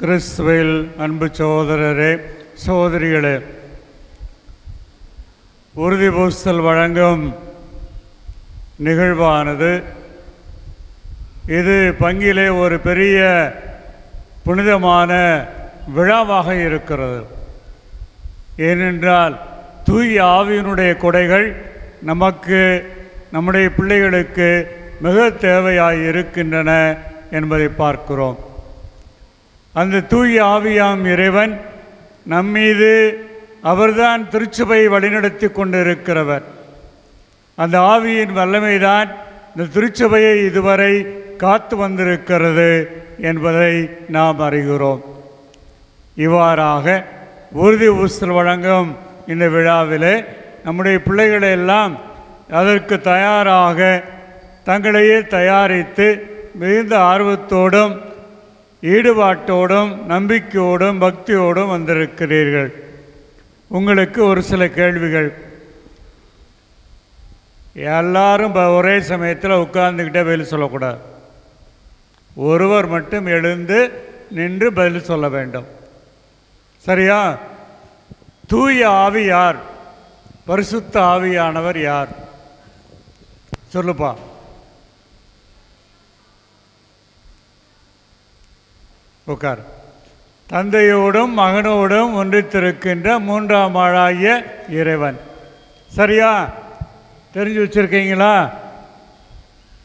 கிறிஸ்துவில் அன்பு சகோதரரே சகோதரிகளே உறுதி பூசல் வழங்கும் நிகழ்வானது. இது பங்கிலே ஒரு பெரிய புனிதமான விழாவாக இருக்கிறது. ஏனென்றால் தூய ஆவியினுடைய கொடைகள் நமக்கு நம்முடைய பிள்ளைகளுக்கு மிக தேவையாக இருக்கின்றன என்பதை பார்க்கிறோம். அந்த தூய ஆவியாம் இறைவன் நம்மீது அவர்தான் திருச்சபை வழிநடத்தி கொண்டிருக்கிறவர். அந்த ஆவியின் வல்லமைதான் இந்த திருச்சபையை இதுவரை காத்து வந்திருக்கிறது என்பதை நாம் அறிகிறோம். இவ்வாறாக உறுதி ஊசல் வழங்கும் இந்த விழாவிலே நம்முடைய பிள்ளைகளை எல்லாம் அதற்கு தயாராக தங்களையே தயாரித்து மிகுந்த ஆர்வத்தோடும் ஈடுபாட்டோடும் நம்பிக்கையோடும் பக்தியோடும் வந்திருக்கிறீர்கள். உங்களுக்கு ஒரு சில கேள்விகள். எல்லாரும் ப- ஒரே சமயத்தில் உட்கார்ந்துக்கிட்டே பதில் சொல்லக்கூடாது. ஒருவர் மட்டும் எழுந்து நின்று பதில் சொல்ல வேண்டும். சரியா? தூய ஆவி யார்? பரிசுத்த ஆவியானவர் யார்? சொல்லுப்பா. உட்கார். தந்தையோடும் மகனோடும் ஒன்றித்திருக்கின்ற மூன்றாம் ஆளாகிய இறைவன். சரியா? தெரிஞ்சு வச்சிருக்கீங்களா?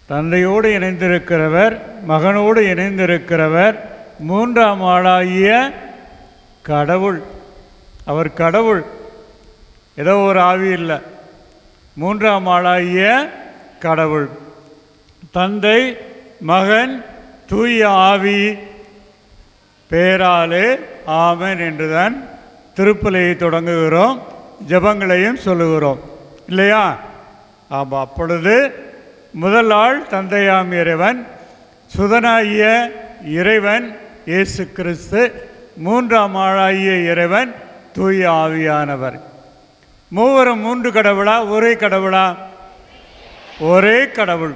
தந்தையோடு இணைந்திருக்கிறவர் மகனோடு இணைந்திருக்கிறவர் மூன்றாம் ஆளாகிய கடவுள். அவர் கடவுள். ஏதோ ஒரு ஆவி இல்லை. மூன்றாம் ஆளாகிய கடவுள். தந்தை மகன் தூய ஆவி பேராலே ஆமன் என்றுதான் திருப்பலையை தொடங்குகிறோம் ஜெபங்களையும் சொல்லுகிறோம். இல்லையா? ஆமாம் அப்பொழுது முதல் ஆள் தந்தையாம் இறைவன் சுதனாகிய இறைவன் இயேசு கிறிஸ்து மூன்றாம் ஆளாகிய இறைவன் தூய ஆவியானவர். மூவரும் மூன்று கடவுளா? ஒரே கடவுளா? ஒரே கடவுள்.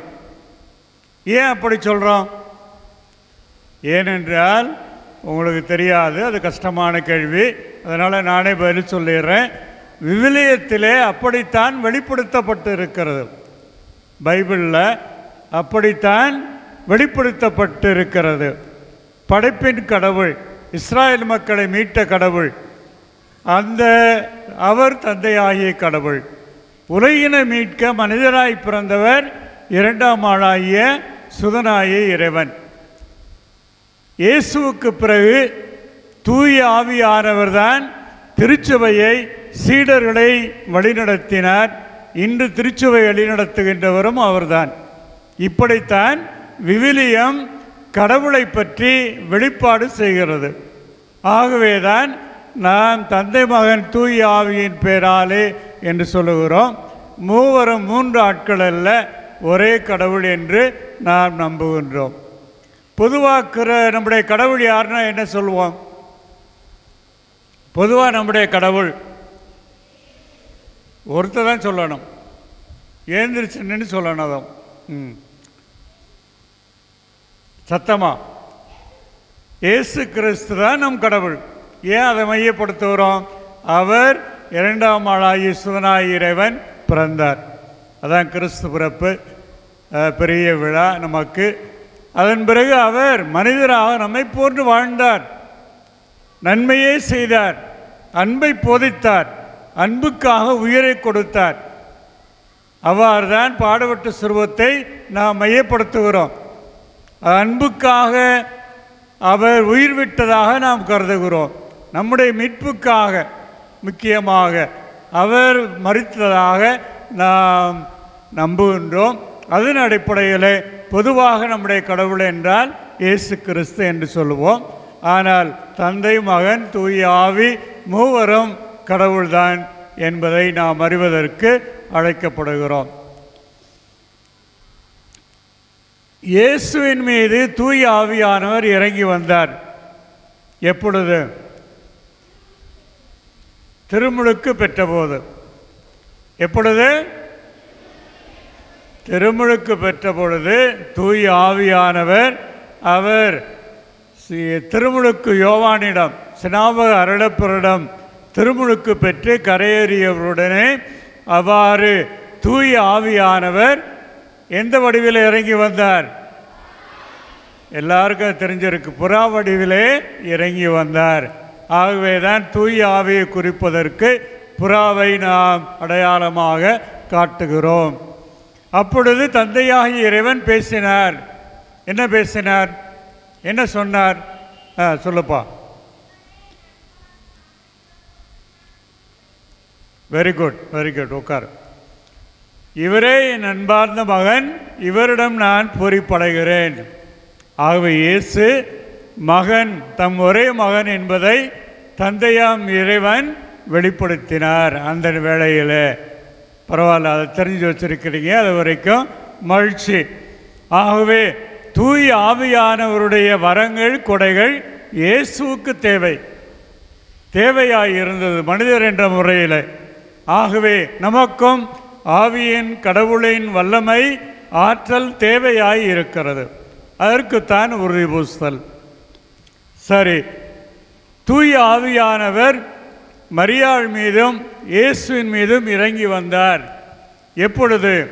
ஏன் அப்படி சொல்கிறோம் ஏனென்றால் உங்களுக்கு தெரியாது அது கஷ்டமான கேள்வி. அதனால் நானே பதில் சொல்லிடுறேன். விவிலியத்திலே அப்படித்தான் வெளிப்படுத்தப்பட்டு இருக்கிறது பைபிளில் அப்படித்தான் வெளிப்படுத்தப்பட்டு இருக்கிறது படைப்பின் கடவுள் இஸ்ராயல் மக்களை மீட்ட கடவுள் அந்த அவர் தந்தையாகிய கடவுள். உலகினை மீட்க மனிதராய் பிறந்தவர் இரண்டாம் ஆளாகிய சுதனாய இறைவன். இயேசுவுக்கு பிறகு தூய ஆவியானவர்தான் திருச்சபையை சீடர்களை வழிநடத்தினார். இன்று திருச்சபை வழிநடத்துகின்றவரும் அவர்தான். இப்படித்தான் விவிலியம் கடவுளை பற்றி வெளிப்பாடு செய்கிறது. ஆகவேதான் நாம் தந்தை மகன் தூய ஆவியின் பேராலே என்று சொல்லுகிறோம். மூவரும் மூன்று ஆட்கள் அல்ல ஒரே கடவுள் என்று நாம் நம்புகின்றோம். பொதுவாக்கிற நம்முடைய கடவுள் யாருன்னா என்ன சொல்லுவோம் பொதுவாக நம்முடைய கடவுள். ஒருத்தர் தான் சொல்லணும். எழுந்திரிச்சுன்னு சொல்லணும் அதை ம். சத்தமாக இயேசு கிறிஸ்து தான் நம் கடவுள். ஏன் அதை மையப்படுத்துகிறோம்? அவர் இரண்டாம் ஆளாகி சுதனாய் இறைவன் பிறந்தார். அதான் கிறிஸ்து பிறப்பு. பெரிய விழா நமக்கு. அதன் பிறகு அவர் மனிதராக நம்மை போன்று வாழ்ந்தார். நன்மையே செய்தார். அன்பை போதித்தார். அன்புக்காக உயிரை கொடுத்தார். அவ்வாறுதான் பாடுபட்ட சுருவத்தை நாம் மையப்படுத்துகிறோம். அன்புக்காக அவர் உயிர் விட்டதாக நாம் கருதுகிறோம். நம்முடைய மீட்புக்காக முக்கியமாக அவர் மறித்ததாக நாம் நம்புகின்றோம். அதன் அடிப்படையில் பொதுவாக நம்முடைய கடவுள் என்றால் இயேசு கிறிஸ்து என்று சொல்லுவோம். ஆனால் தந்தை மகன் தூய ஆவி மூவரும் கடவுள்தான் என்பதை நாம் அறிவதற்கு அழைக்கப்படுகிறோம். இயேசுவின் மீது தூய ஆவியானவர் இறங்கி வந்தார். எப்பொழுது? திருமுழுக்கு பெற்றபோது. எப்பொழுது? திருமுழுக்கு பெற்ற பொழுது தூய் ஆவியானவர் அவர் திருமுழுக்கு யோவானிடம் சினாபக அருளப்பரிடம் திருமுழுக்கு பெற்று கரையேறியவருடனே அவ்வாறு தூய ஆவியானவர் எந்த வடிவில் இறங்கி வந்தார்? எல்லாருக்கும் தெரிஞ்சிருக்கு. புறா வடிவிலே இறங்கி வந்தார். ஆகவே தான் தூய ஆவியை குறிப்பதற்கு புறாவை நாம் அடையாளமாக காட்டுகிறோம். அப்பொழுது தந்தையாகிய இறைவன் பேசினார். என்ன பேசினார்? என்ன சொன்னார்? ஆ சொல்லுப்பா. வெரி குட் வெரி குட் உட்கார். இவரே என் அன்பார்ந்த மகன் இவரிடம் நான் பொறிப்படைகிறேன். ஆகவே இயேசு மகன் தம் ஒரே மகன் என்பதை தந்தையாம் இறைவன் வெளிப்படுத்தினார் அந்த வேளையில். பரவாயில்ல அதை தெரிஞ்சு வச்சிருக்கிறீங்க. அது வரைக்கும் மகிழ்ச்சி. ஆகவே தூய் ஆவியானவருடைய வரங்கள் கொடைகள் இயேசுவுக்கு தேவை. தேவையாக இருந்தது மனிதர் என்ற முறையில். ஆகவே நமக்கும் ஆவியின் கடவுளின் வல்லமை ஆற்றல் தேவையாய் இருக்கிறது. அதற்குத்தான் உறுதி பூசுதல் சரி. தூய ஆவியானவர் மரியாள் மீதும் இயேசுவின் மீதும் இறங்கி வந்தார். எப்பொழுது?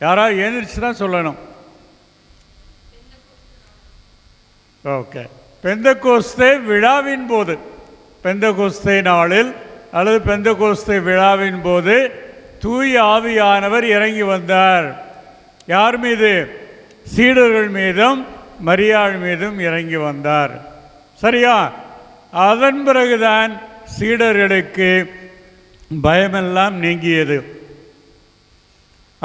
யாராவது எழுந்திரிச்சு தான் சொல்லணும்? ஓகே. பெந்தகோஸ்தே விழாவின் போது பெந்தகோஸ்தே நாளில் அல்லது பெந்தகோஸ்தே விழாவின் போது தூய ஆவியானவர் இறங்கி வந்தார். யார் மீது? சீடர்கள் மீதும் மரியாள் மீதும் இறங்கி வந்தார். சரியா? அதன் பிறகுதான் சீடர்களுக்கு பயமெல்லாம் நீங்கியது.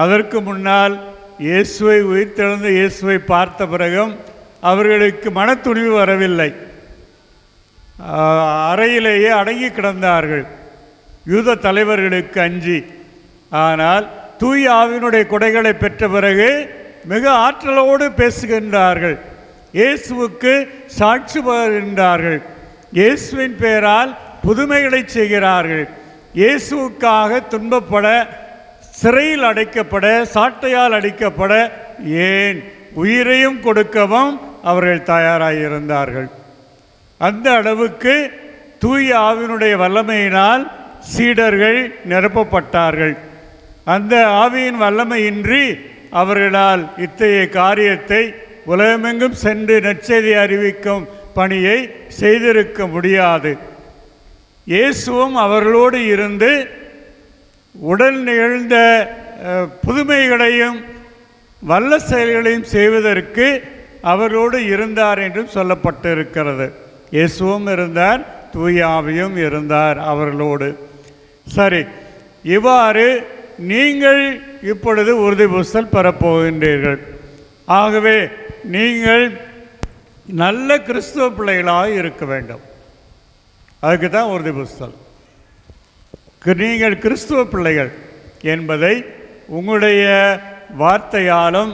அதற்கு முன்னால் இயேசுவை உயிர்த்தெழுந்த இயேசுவை பார்த்த பிறகும் அவர்களுக்கு மனத்துணிவு வரவில்லை. அறையிலேயே அடங்கி கிடந்தார்கள். யூத தலைவர்களுக்கு அஞ்சி. ஆனால் தூய ஆவினுடைய கொடைகளை பெற்ற பிறகு மிக ஆற்றலோடு பேசுகின்றார்கள். இயேசுவுக்கு சாட்சி பகர்கின்றார்கள் இயேசுவின் பெயரால் புதுமைகளை செய்கிறார்கள். இயேசுக்காக துன்பப்பட சிறையில் அடைக்கப்பட சாட்டையால் அடிக்கப்பட ஏன் உயிரையும் கொடுக்கவும் அவர்கள் தயாராக இருந்தார்கள். அந்த அளவுக்கு தூய ஆவினுடைய வல்லமையினால் சீடர்கள் நிரப்பப்பட்டார்கள். அந்த ஆவியின் வல்லமையின்றி அவர்களால் இத்தகைய காரியத்தை உலகமெங்கும் சென்று நற்செய்தி அறிவிக்கும் பணியை செய்திருக்க முடியாது. இயேசுவும் அவர்களோடு இருந்து உடல் நிகழ்ந்த புதுமைகளையும் வல்ல செயல்களையும் செய்வதற்கு அவரோடு இருந்தார் என்றும் சொல்லப்பட்டிருக்கிறது. இயேசுவும் இருந்தார் தூயாவையும் இருந்தார் அவர்களோடு. சரி இவ்வாறு நீங்கள் இப்பொழுது உறுதி பூசல் பெறப்போகின்றீர்கள். ஆகவே நீங்கள் நல்ல கிறிஸ்துவ பிள்ளைகளாக இருக்க வேண்டும். அதுக்கு தான் உறுதி பூசல் நீங்கள் கிறிஸ்துவ பிள்ளைகள் என்பதை உங்களுடைய வார்த்தையாலும்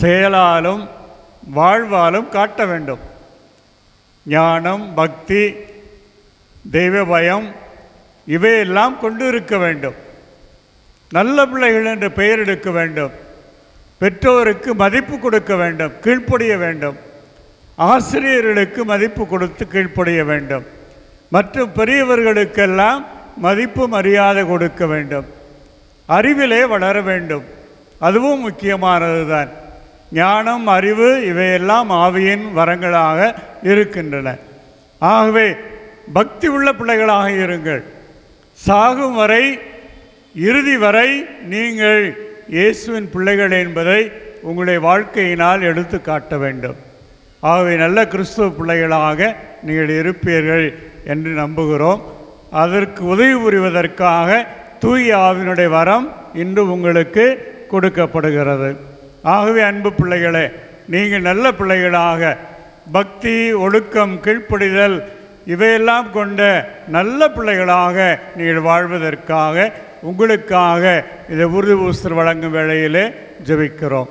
செயலாலும் வாழ்வாலும் காட்ட வேண்டும். ஞானம் பக்தி தெய்வ பயம் இவையெல்லாம் கொண்டு இருக்க வேண்டும். நல்ல பிள்ளைகள் என்று பெயர் எடுக்க வேண்டும். பெற்றோருக்கு மதிப்பு கொடுக்க வேண்டும் கீழ்ப்படிய வேண்டும். ஆசிரியர்களுக்கு மதிப்பு கொடுத்து கீழ்ப்படிய வேண்டும். மற்ற பெரியவர்களுக்கெல்லாம் மதிப்பு மரியாதை கொடுக்க வேண்டும். அறிவிலே வளர வேண்டும். அதுவும் முக்கியமானது தான் ஞானம் அறிவு இவையெல்லாம் ஆவியின் வரங்களாக இருக்கின்றன. ஆகவே பக்தி உள்ள பிள்ளைகளாக இருங்கள். சாகும் வரை இறுதி வரை நீங்கள் இயேசுவின் பிள்ளைகள் என்பதை உங்களுடைய வாழ்க்கையினால் எடுத்து காட்ட வேண்டும். ஆகவே நல்ல கிறிஸ்துவ பிள்ளைகளாக நீங்கள் இருப்பீர்கள். என்று நம்புகிறோம். அதற்கு உதவி புரிவதற்காக தூய ஆவினுடைய வரம் இன்று உங்களுக்கு கொடுக்கப்படுகிறது. ஆகவே அன்பு பிள்ளைகளே நீங்கள் நல்ல பிள்ளைகளாக பக்தி ஒழுக்கம் கீழ்ப்படிதல் இவையெல்லாம் கொண்ட நல்ல பிள்ளைகளாக நீங்கள் வாழ்வதற்காக உங்களுக்காக இதை உறுதி பூஸ்தர் வழங்கும் வேளையிலே ஜெபிக்கிறோம்.